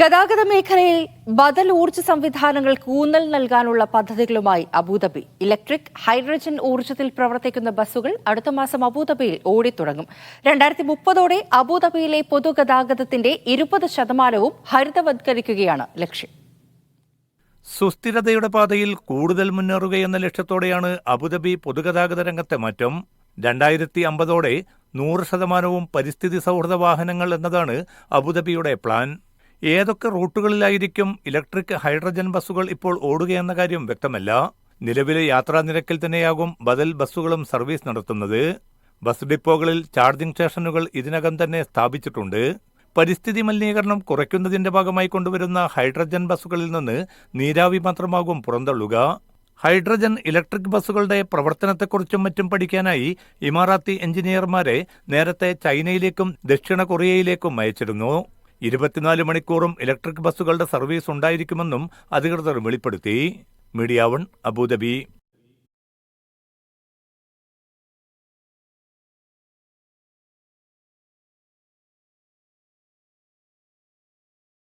ഗതാഗത മേഖലയിൽ ബദൽ ഊർജ സംവിധാനങ്ങൾക്ക് ഊന്നൽ നൽകാനുള്ള പദ്ധതികളുമായി അബുദാബി. ഇലക്ട്രിക് ഹൈഡ്രജൻ ഊർജത്തിൽ പ്രവർത്തിക്കുന്ന ബസ്സുകൾ അടുത്ത മാസം അബുദാബിയിൽ ഓടിത്തുടങ്ങും. രണ്ടായിരത്തി മുപ്പതോടെ അബുദാബിയിലെ പൊതുഗതാഗതത്തിന്റെ ഇരുപത് ശതമാനവും ഹരിതവത്കരിക്കുകയാണ് ലക്ഷ്യം. സുസ്ഥിരതയുടെ പാതയിൽ കൂടുതൽ മുന്നേറുകയെന്ന ലക്ഷ്യത്തോടെയാണ് അബുദാബി പൊതുഗതാഗത രംഗത്തെ മാറ്റം. രണ്ടായിരത്തി അമ്പതോടെ നൂറ് ശതമാനവും പരിസ്ഥിതി സൗഹൃദ വാഹനങ്ങൾ എന്നതാണ് അബുദാബിയുടെ പ്ലാൻ. ഏതൊക്കെ റൂട്ടുകളിലായിരിക്കും ഇലക്ട്രിക് ഹൈഡ്രജൻ ബസ്സുകൾ ഇപ്പോൾ ഓടുകയെന്ന കാര്യം വ്യക്തമല്ല. നിലവിലെ യാത്രാ നിരക്കിൽ തന്നെയാകും ബദൽ ബസ്സുകളും സർവീസ് നടത്തുന്നത്. ബസ് ഡിപ്പോകളിൽ ചാർജിംഗ് സ്റ്റേഷനുകൾ ഇതിനകം തന്നെ സ്ഥാപിച്ചിട്ടുണ്ട്. പരിസ്ഥിതി മലിനീകരണം കുറയ്ക്കുന്നതിന്റെ ഭാഗമായി കൊണ്ടുവരുന്ന ഹൈഡ്രജൻ ബസ്സുകളിൽ നിന്ന് നീരാവി മാത്രമാകും പുറന്തള്ളുക. ഹൈഡ്രജൻ ഇലക്ട്രിക് ബസ്സുകളുടെ പ്രവർത്തനത്തെക്കുറിച്ചും മറ്റും പഠിക്കാനായി ഇമാറാത്തി എഞ്ചിനീയർമാരെ നേരത്തെ ചൈനയിലേക്കും ദക്ഷിണ കൊറിയയിലേക്കും അയച്ചിരുന്നു. ഇരുപത്തിനാല് മണിക്കൂറും ഇലക്ട്രിക് ബസ്സുകളുടെ സർവീസ് ഉണ്ടായിരിക്കുമെന്നും അധികൃതർ വെളിപ്പെടുത്തി. Media one Abu Dhabi.